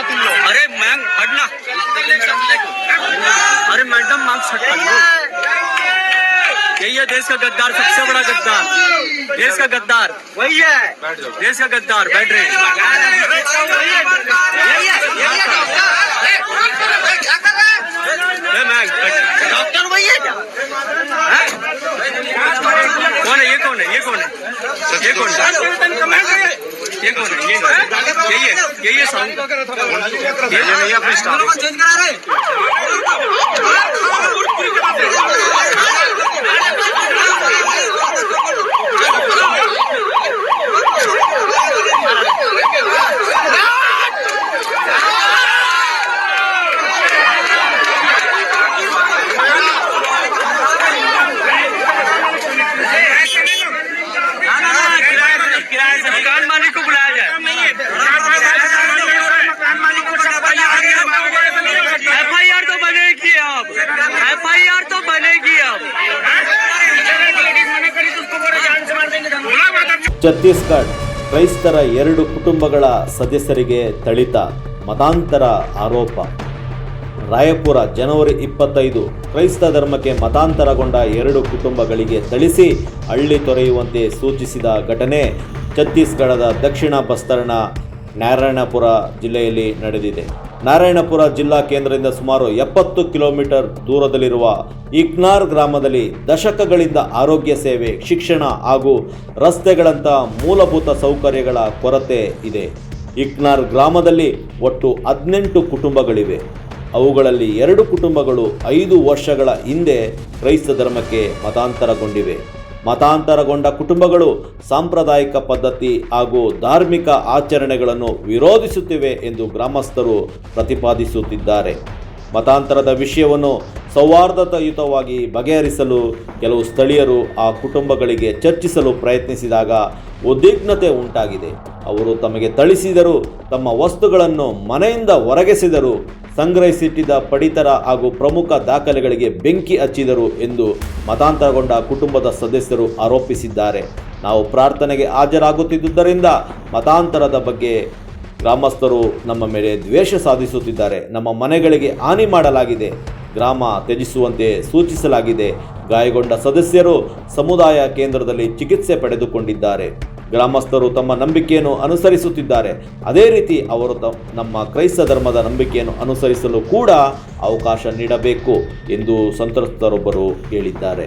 तुम लोग। अरे मैं हटना। अरे मैडम मांग सकता यही है देश का गद्दार सबसे बड़ा गद्दार। देश का गद्दार। वही है। देश का गद्दार बैठ रहे हैं ए, मैम, डॉक्टर वही है क्या हैं? कौन है ये कौन है? ये कौन है? ये कौन है? ये है? यही है? यही है साउंड। ये नहीं अपने स्टाफ ಛತ್ತೀಸ್ಗಢ ಕ್ರೈಸ್ತರ ಎರಡು ಕುಟುಂಬಗಳ ಸದಸ್ಯರಿಗೆ ಥಳಿತ ಮತಾಂತರ ಆರೋಪ. ರಾಯಪುರ ಜನವರಿ ಇಪ್ಪತ್ತೈದು ಕ್ರೈಸ್ತ ಧರ್ಮಕ್ಕೆ ಮತಾಂತರಗೊಂಡ ಎರಡು ಕುಟುಂಬಗಳಿಗೆ ಥಳಿಸಿ ಹಳ್ಳಿ ತೊರೆಯುವಂತೆ ಸೂಚಿಸಿದ ಘಟನೆ ಛತ್ತೀಸ್ಗಢದ ದಕ್ಷಿಣ ಬಸ್ತರ್ನ ನಾರಾಯಣಪುರ ಜಿಲ್ಲೆಯಲ್ಲಿ ನಡೆದಿದೆ. ನಾರಾಯಣಪುರ ಜಿಲ್ಲಾ ಕೇಂದ್ರದಿಂದ ಸುಮಾರು ಎಪ್ಪತ್ತು ಕಿಲೋಮೀಟರ್ ದೂರದಲ್ಲಿರುವ ಇಕ್ನಾರ್ ಗ್ರಾಮದಲ್ಲಿ ದಶಕಗಳಿಂದ ಆರೋಗ್ಯ ಸೇವೆ, ಶಿಕ್ಷಣ ಹಾಗೂ ರಸ್ತೆಗಳಂಥ ಮೂಲಭೂತ ಸೌಕರ್ಯಗಳ ಕೊರತೆ ಇದೆ. ಇಕ್ನಾರ್ ಗ್ರಾಮದಲ್ಲಿ ಒಟ್ಟು ಹದಿನೆಂಟು ಕುಟುಂಬಗಳಿವೆ. ಅವುಗಳಲ್ಲಿ ಎರಡು ಕುಟುಂಬಗಳು ಐದು ವರ್ಷಗಳ ಹಿಂದೆ ಕ್ರೈಸ್ತ ಧರ್ಮಕ್ಕೆ ಮತಾಂತರಗೊಂಡಿವೆ. ಮತಾಂತರಗೊಂಡ ಕುಟುಂಬಗಳು ಸಾಂಪ್ರದಾಯಿಕ ಪದ್ಧತಿ ಹಾಗೂ ಧಾರ್ಮಿಕ ಆಚರಣೆಗಳನ್ನು ವಿರೋಧಿಸುತ್ತಿವೆ ಎಂದು ಗ್ರಾಮಸ್ಥರು ಪ್ರತಿಪಾದಿಸುತ್ತಿದ್ದಾರೆ. ಮತಾಂತರದ ವಿಷಯವನ್ನು ಸೌಹಾರ್ದಯುತವಾಗಿ ಬಗೆಹರಿಸಲು ಕೆಲವು ಸ್ಥಳೀಯರು ಆ ಕುಟುಂಬಗಳಿಗೆ ಚರ್ಚಿಸಲು ಪ್ರಯತ್ನಿಸಿದಾಗ ಉದ್ವಿಗ್ನತೆ ಉಂಟಾಗಿದೆ. ಅವರು ತಮಗೆ ಥಳಿಸಿದರು, ತಮ್ಮ ವಸ್ತುಗಳನ್ನು ಮನೆಯಿಂದ ಹೊರಗೆಸಿದರು ಸಂಗ್ರಹಿಸಿಟ್ಟಿದ್ದ ಪಡಿತರ ಹಾಗೂ ಪ್ರಮುಖ ದಾಖಲೆಗಳಿಗೆ ಬೆಂಕಿ ಹಚ್ಚಿದರು ಎಂದು ಮತಾಂತರಗೊಂಡ ಕುಟುಂಬದ ಸದಸ್ಯರು ಆರೋಪಿಸಿದ್ದಾರೆ. ನಾವು ಪ್ರಾರ್ಥನೆಗೆ ಹಾಜರಾಗುತ್ತಿದ್ದುದರಿಂದ ಮತಾಂತರದ ಬಗ್ಗೆ ಗ್ರಾಮಸ್ಥರು ನಮ್ಮ ಮೇಲೆ ದ್ವೇಷ ಸಾಧಿಸುತ್ತಿದ್ದಾರೆ. ನಮ್ಮ ಮನೆಗಳಿಗೆ ಹಾನಿ ಮಾಡಲಾಗಿದೆ. ಗ್ರಾಮ ತ್ಯಜಿಸುವಂತೆ ಸೂಚಿಸಲಾಗಿದೆ. ಗಾಯಗೊಂಡ ಸದಸ್ಯರು ಸಮುದಾಯ ಕೇಂದ್ರದಲ್ಲಿ ಚಿಕಿತ್ಸೆ ಪಡೆದುಕೊಂಡಿದ್ದಾರೆ. ಗ್ರಾಮಸ್ಥರು ತಮ್ಮ ನಂಬಿಕೆಯನ್ನು ಅನುಸರಿಸುತ್ತಿದ್ದಾರೆ. ಅದೇ ರೀತಿ ಅವರು ತ ನಮ್ಮ ಕ್ರೈಸ್ತ ಧರ್ಮದ ನಂಬಿಕೆಯನ್ನು ಅನುಸರಿಸಲು ಕೂಡ ಅವಕಾಶ ನೀಡಬೇಕು ಎಂದು ಸಂತ್ರಸ್ತರೊಬ್ಬರು ಹೇಳಿದ್ದಾರೆ.